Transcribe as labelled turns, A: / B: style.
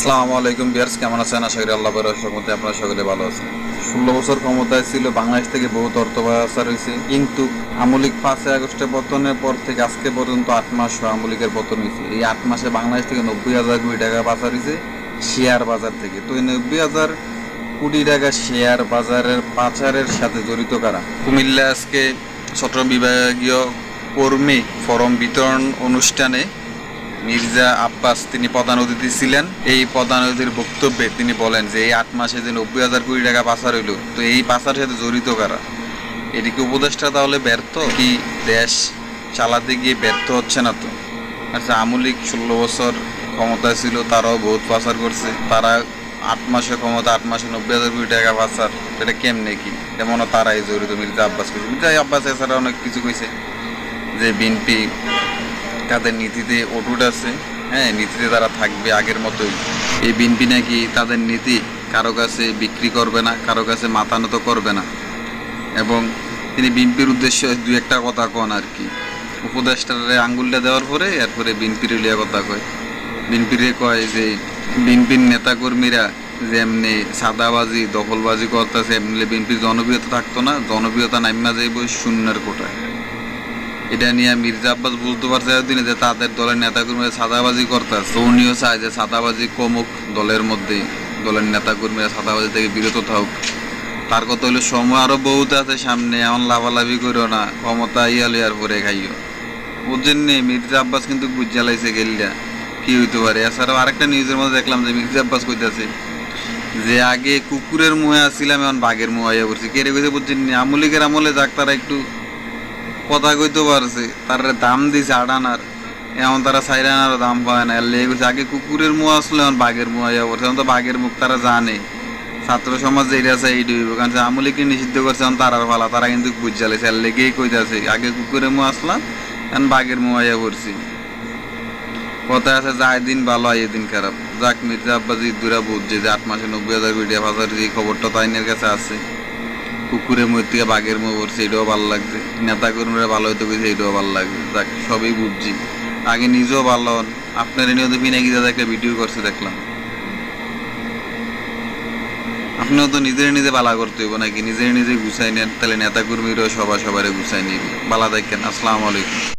A: আসসালামু আলাইকুম বিয়ার্স কেমন আছেন? আশা করি আল্লাহ বরসের মধ্যে আপনারা সকলে ভালো আছেন। ষোলো বছর ক্ষমতায় ছিল বাংলাদেশ থেকে বহুত অর্থ পাচার হয়েছে। কিন্তু আমলিক পাঁচই আগস্টের পতনের পর থেকে আজকে পর্যন্ত আট মাস আমলিকের পতন হয়েছে। এই আট মাসে বাংলাদেশ থেকে নব্বই হাজার কোটি টাকা পাচার হয়েছে শেয়ার বাজার থেকে। তো এই নব্বই হাজার কোটি টাকা শেয়ার বাজারের পাচারের সাথে জড়িত কারা? কুমিল্লা আজকে চট্টগ্রাম বিভাগীয় কর্মী ফরম বিতরণ অনুষ্ঠানে মির্জা আব্বাস তিনি প্রধান অতিথি ছিলেন। এই প্রধান অতিথির বক্তব্যে তিনি বলেন যে, এই আট মাসে যে নব্বই হাজার কোটি টাকা পাচার হইল, তো এই পাচার সাথে জড়িত কারা? এদিকে উপদেষ্টা তাহলে ব্যর্থ, কি দেশ চালাতে গিয়ে ব্যর্থ হচ্ছে না তো? আচ্ছা আমলিক ষোলো বছর ক্ষমতা ছিল, তারাও বহুত পাচার করছে। তারা আট মাসে ক্ষমতা, আট মাসে নব্বই হাজার কোটি টাকা পাচার এটা কেমনে কি? এমনও তারাই জড়িত, মির্জা আব্বাস কইছে। মির্জা আব্বাস এছাড়া অনেক কিছু কইছে, যে বিএনপি তাদের নীতিতে অটুট আছে। হ্যাঁ নীতিতে তারা থাকবে আগের মতোই। এই বিএনপি নাকি তাদের নীতি কারও কাছে বিক্রি করবে না, কারও কাছে মাথা নত করবে না। এবং তিনি বিএনপির উদ্দেশ্যে দু একটা কথা কন আর কি। উপদেষ্টারে আঙ্গুলটা দেওয়ার পরে এরপরে বিএনপির লিয়া কথা কয়। বিএনপিরে কয় যে, বিএনপির নেতাকর্মীরা যেমনি সাদাবাজি, দখলবাজি করতেছে এমনি বিএনপির জনপ্রিয়তা থাকতো না। জনপ্রিয়তা নাইমা যাইব শূন্যের কোটায়। এটা নিয়ে মির্জা আব্বাস বুঝতে পারছে এতদিন যে তাদের দলের নেতাকর্মীরা সাদাবাজি করতেছে। তো উনিও চায় যে সাদাবাজি কমুক দলের মধ্যে দলের নেতাকর্মীরা সাদাবাজি থেকে বিরত থাকুক। তার কথা হলো, সময় আরও বহুত আছে সামনে, এমন লাভালাভি করো না, ক্ষমতা ইয়ালে আর পরে খাইও। বুঝছেন নি মির্জা আব্বাস কিন্তু বুঝালাইছে গেলিয়া কি হইতে পারে? এছাড়াও আরেকটা নিউজের মধ্যে দেখলাম যে মির্জা আব্বাস কইতাছে যে আগে কুকুরের মুহে আসছিলাম, এখন বাঘের মুহে আইয়া পড়ছি। কে রে কইছে বুঝছেন আমলিকের আমলে যাক তারা একটু কথা কইতে পারছে। তার দাম দিছে আড়ানার। এমন তারা সাইরানার দাম পায় না। লেগে গেছে আগে কুকুরের মুখ আসলে এখন বাঘের মুখ আইয়া পড়ছে। এখন তো বাঘের মুখ তারা জানে। ছাত্র সমাজ যেটা আছে এইটা হইব। কারণ আমলিকে নিষিদ্ধ করছে, এখন তারার ফালা তারা কিন্তু বুঝালেছে আর লেগেই কইতাছে, আগে কুকুরের মুখ আসলাম এখন বাঘের মুখ আইয়া পড়ছি। কথা আছে যা দিন ভালো, আই দিন খারাপ। যাক মির্জা আব্বাজি, দুরা বুঝছে যে আট মাসে নব্বই হাজার কোটি বাজার এই খবরটা তাইনের কাছে আছে। কুকুরের মধ্যে থেকে বাঘের মুখ পড়ছে, এটাও ভালো লাগছে। নেতা কর্মীরা ভালো হইতে গেছে এটাও ভালো লাগছে। যাক, সবই বুঝছি। আগে নিজেও ভালো হন। আপনার এনেও তো বিনা দাদা একটা ভিডিও করছে, দেখলাম। আপনিও তো নিজের নিজে বালা করতে হইব নাকি? নিজের নিজে গুছাই নেন, তাহলে নেতা কর্মীরাও সবাই সবারে গুছাই নিবে। বালা দেখেন, আসসালামু আলাইকুম।